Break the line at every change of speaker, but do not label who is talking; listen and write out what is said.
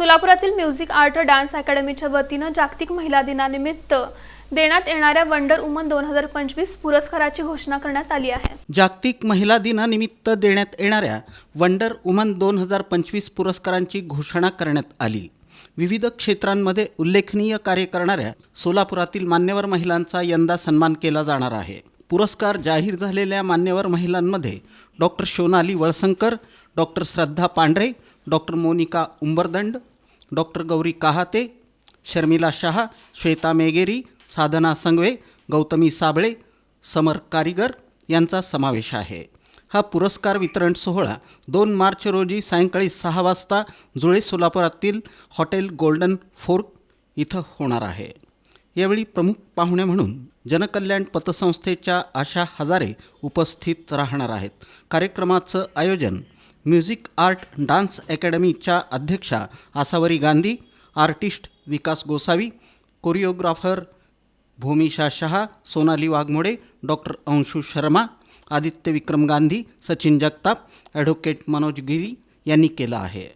सोलापुरातील music art dance अकॅडमीच्या वतीनं जागतिक महिला दिनानिमित्त देण्यात येणाऱ्या वंडर वुमन दोन हजार पंचवीस पुरस्काराची घोषणा करण्यात आली आहे.
जागतिक महिला दिनानिमित्त देण्यात येणाऱ्या वंडर वुमन दोन हजार पंचवीस पुरस्कारांची घोषणा करण्यात आली. विविध क्षेत्रांमध्ये उल्लेखनीय कार्य करणाऱ्या सोलापुरातील मान्यवर महिलांचा यंदा सन्मान केला जाणार आहे. पुरस्कार जाहीर झालेल्या मान्यवर महिलांमध्ये doctor Shonali Valsankar doctor Shraddha Pandhare doctor Monika Umbardand doctor Gauri Kahate Sharmila Shah Shweta Megeri Sadhana Sangave Gautami Sable Samar Karigar यांचा समावेश आहे. हा पुरस्कार वितरण सोहळा दोन मार्च रोजी सायंकाळी सहा वाजता जुळे सोलापुरातील हॉटेल गोल्डन फोर्क इथं होणार आहे. यावेळी प्रमुख पाहुणे म्हणून जनकल्याण पतसंस्थेच्या आशा हजारे उपस्थित राहणार आहेत. कार्यक्रमाचं आयोजन म्युझिक आर्ट डान्स अकॅडमीच्या अध्यक्षा Asavari Gandhi artist Vikas Gosavi choreographer Bhumisha Shah Sonali Waghmode doctor Anshu Sharma Aditya Vikram Gandhi Sachin Jagtap advocate Manoj Giri यांनी केलं आहे.